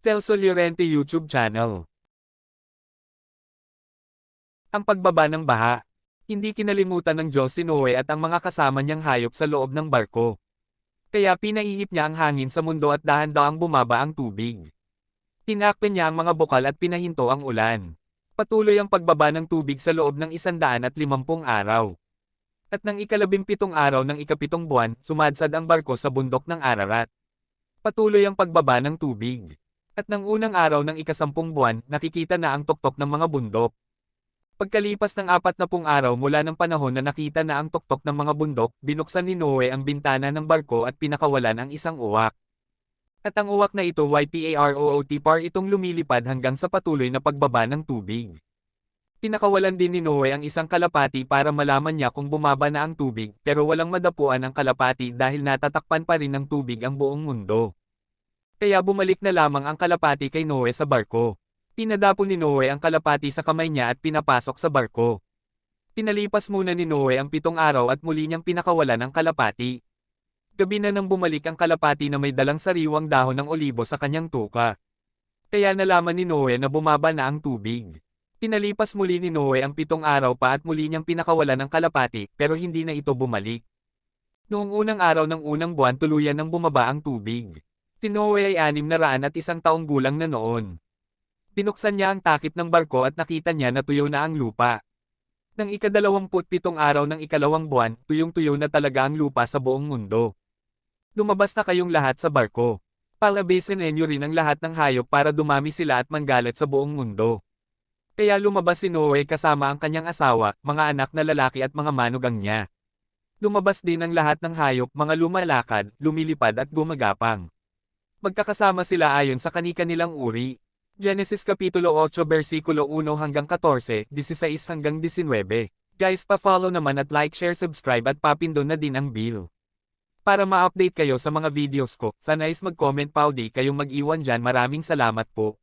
Telso Llorente YouTube channel. Ang pagbaba ng baha. Hindi kinalimutan ng Diyos si Noe at ang mga kasama niyang hayop sa loob ng barko. Kaya pinaihip niya ang hangin sa mundo at dahan-dahang bumaba ang tubig. Tinakpan niya ang mga bukal at pinahinto ang ulan. Patuloy ang pagbaba ng tubig sa loob ng isandaan at limampung araw. At ng ikalabimpitong araw ng ikapitong buwan, sumadsad ang barko sa bundok ng Ararat. Patuloy ang pagbaba ng tubig. At ng unang araw ng ikasampung buwan, nakikita na ang tuktok ng mga bundok. Pagkalipas ng apat na pung araw mula ng panahon na nakita na ang tuktok ng mga bundok, binuksan ni Noe ang bintana ng barko at pinakawalan ang isang uwak. At ang uwak na ito YPAROOT par itong lumilipad hanggang sa patuloy na pagbaba ng tubig. Pinakawalan din ni Noe ang isang kalapati para malaman niya kung bumaba na ang tubig pero walang madapuan ang kalapati dahil natatakpan pa rin ng tubig ang buong mundo. Kaya bumalik na lamang ang kalapati kay Noe sa barko. Pinadapo ni Noe ang kalapati sa kamay niya at pinapasok sa barko. Pinalipas muna ni Noe ang pitong araw at muli niyang pinakawalan ang kalapati. Gabi na nang bumalik ang kalapati na may dalang sariwang dahon ng olibo sa kanyang tuka. Kaya nalaman ni Noe na bumaba na ang tubig. Pinalipas muli ni Noe ang pitong araw pa at muli niyang pinakawalan ng kalapati pero hindi na ito bumalik. Noong unang araw ng unang buwan tuluyan nang bumaba ang tubig. Si ay anim na raan at isang taong gulang na noon. Binuksan niya ang takip ng barko at nakita niya na tuyo na ang lupa. Nang ikadalawamput pitong araw ng ikalawang buwan, tuyong-tuyo na talaga ang lupa sa buong mundo. Lumabas na kayong lahat sa barko. Palabesin ninyo rin ang lahat ng hayop para dumami sila at manggalat sa buong mundo. Kaya lumabas si Noe kasama ang kanyang asawa, mga anak na lalaki at mga manugang niya. Lumabas din ang lahat ng hayop, mga lumalakad, lumilipad at gumagapang. Magkakasama sila ayon sa kani-kanilang uri. Genesis Kapitulo 8 versikulo 1 hanggang 14, 16 hanggang 19. Guys pa-follow naman at like, share, subscribe at papindon na din ang bell. Para ma-update kayo sa mga videos ko, sana is mag-comment pa o di kayong mag-iwan dyan maraming salamat po.